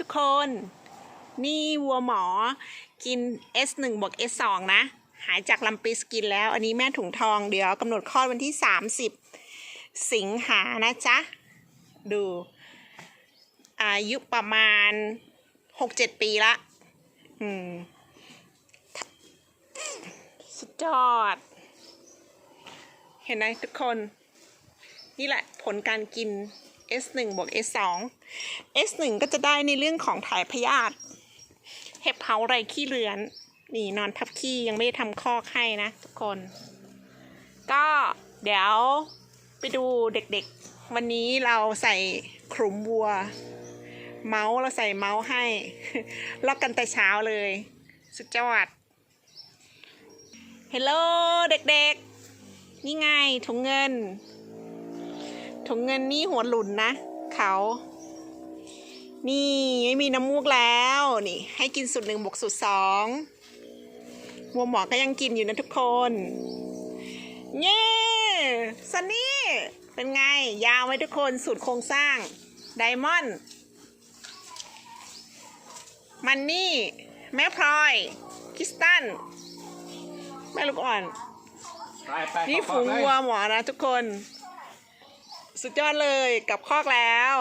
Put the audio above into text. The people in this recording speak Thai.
ทุกคน นี่วัวหมอกิน S1 บวก S2 นะ หายจากลัมปิสกินแล้ว อันนี้แม่ถุงทองเดี๋ยวกำหนดคลอดวันที่ 30 สิงหานะจ๊ะ ดู อายุประมาณ 6-7 ปีละ อืม สุดยอด เห็นไหมทุกคน นี่แหละผลการกิน S1 บวก S2 S1 ก็จะได้ในเรื่องของถ่ายพยาธิเห็บเผาไรขี้เลือน นี่นอนทับขี้ยังไม่ได้ทำคอกให้นะทุกคน ก็เดี๋ยวไปดูเด็กๆ วันนี้เราใส่ขรุมวัว เมาส์เราใส่เมาส์ให้ ล็อกกันแต่เช้าเลย สุดยอดเฮลโลเด็กๆ นี่ไงถุงเงิน ถุงเงินนี่หัวหลุนนะเขา นี่ไม่มีน้ำมูกแล้วนี่ ให้กินสูตรหนึ่งบวกสูตรสองวัวหมอก็ยังกินอยู่นะทุกคน เย้ซันนี่เป็นไง ยาวไหมทุกคนสูตรโครงสร้างไดมอนด์มันนี่ แม่พลอย คิสตัน แม่ลูกอ่อนไปไปนี่เข้าฝูงคอกเลยวัวหมอนะทุกคน สุดยอดเลยกลับคอกแล้ว